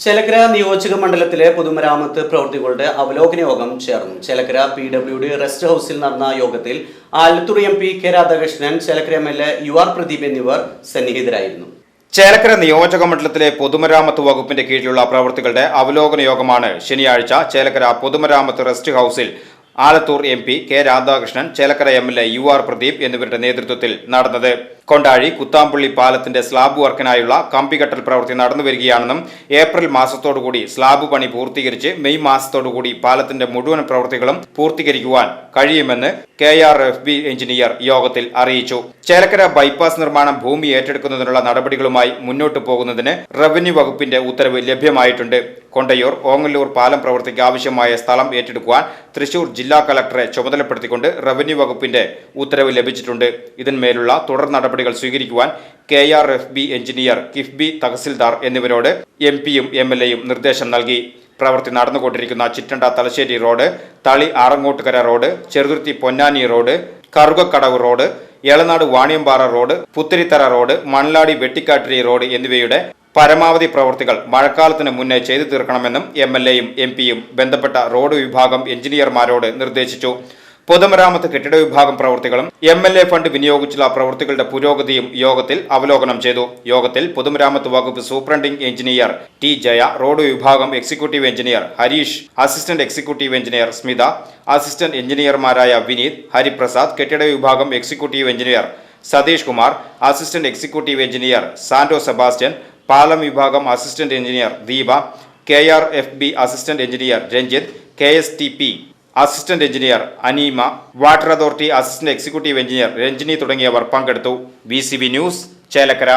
ചേലക്കര നിയോജക മണ്ഡലത്തിലെ പൊതുമരാമത്ത് പ്രവൃത്തികളുടെ അവലോകന യോഗം ചേർന്നു. Chelakkara P W D rest ഹൌസിൽ നടന്ന യോഗത്തിൽ Alathur M P K Radhakrishnan Chelakkara M L A U R Pradeep എന്നിവർ സന്നിഹിതരായിരുന്നു. ചേലക്കര നിയോജക മണ്ഡലത്തിലെ പൊതുമരാമത്ത് വകുപ്പിന്റെ കീഴിലുള്ള പ്രവൃത്തികളുടെ അവലോകന യോഗമാണ് ശനിയാഴ്ച ചേലക്കര പൊതുമരാമത്ത് റെസ്റ്റ് ഹൌസിൽ Alathur M P K Radhakrishnan Chelakkara M L A U R Pradeep എന്നിവരുടെ നേതൃത്വത്തിൽ നടന്നത്. കൊണ്ടാഴി കുത്താമ്പുള്ളി പാലത്തിന്റെ സ്ലാബ് വർക്കിനായുള്ള കമ്പികെട്ടൽ പ്രവൃത്തി നടന്നുവരികയാണെന്നും ഏപ്രിൽ മാസത്തോടുകൂടി സ്ലാബ് പണി പൂർത്തീകരിച്ച് മെയ് മാസത്തോടുകൂടി പാലത്തിന്റെ മുഴുവൻ പ്രവൃത്തികളും പൂർത്തീകരിക്കുവാൻ കഴിയുമെന്ന് K R F B engineer യോഗത്തിൽ അറിയിച്ചു. ചേലക്കര ബൈപ്പാസ് നിർമ്മാണം ഭൂമി ഏറ്റെടുക്കുന്നതിനുള്ള നടപടികളുമായി മുന്നോട്ടു പോകുന്നതിന് റവന്യൂ വകുപ്പിന്റെ ഉത്തരവ് ലഭ്യമായിട്ടുണ്ട്. കൊണ്ടയൂർ ഓങ്ങല്ലൂർ പാലം പ്രവൃത്തിക്ക് ആവശ്യമായ സ്ഥലം ഏറ്റെടുക്കുവാൻ തൃശൂർ ജില്ലാ കളക്ടറെ ചുമതലപ്പെടുത്തിക്കൊണ്ട് റവന്യൂ വകുപ്പിന്റെ ഉത്തരവ് ലഭിച്ചിട്ടുണ്ട്. ഇതിന്മേലുള്ള തുടർ നടപടികൾ സ്വീകരിക്കുവാൻ K R F B engineer KIIFB tahsildar എന്നിവരോട് എം പിയും എം എൽ എയും നിർദ്ദേശം നൽകി. പ്രവൃത്തി നടന്നുകൊണ്ടിരിക്കുന്ന Chittanda Thalassery road Thali Arangottukara road Cheruthuruthy Ponnani road Karukakadavu road Elanad Vaniyampara road Puthirithara road Manladi Vettikkattiri road എന്നിവയുടെ പരമാവധി പ്രവൃത്തികൾ മഴക്കാലത്തിന് മുന്നേ ചെയ്തു തീർക്കണമെന്നും എം എൽ എയും എം പിയും ബന്ധപ്പെട്ട റോഡ് വിഭാഗം എഞ്ചിനീയർമാരോട് നിർദ്ദേശിച്ചു. പൊതുമരാമത്ത് കെട്ടിട വിഭാഗം പ്രവൃത്തികളും എം എൽ എ ഫണ്ട് വിനിയോഗിച്ചുള്ള പ്രവൃത്തികളുടെ പുരോഗതിയും യോഗത്തിൽ അവലോകനം ചെയ്തു. യോഗത്തിൽ പൊതുമരാമത്ത് വകുപ്പ് superintending engineer T Jaya road വിഭാഗം executive engineer Harish assistant executive engineer Smitha assistant എഞ്ചിനീയർമാരായ Vineeth Hariprasad കെട്ടിട വിഭാഗം executive engineer Satheesh Kumar assistant executive engineer Santo Sebastian പാലം വിഭാഗം assistant engineer Deepa K R F B assistant engineer Ranjith K S T P assistant engineer Aneema water authority assistant executive engineer Ranjini തുടങ്ങിയവർ പങ്കെടുത്തു. V news Chelakkara.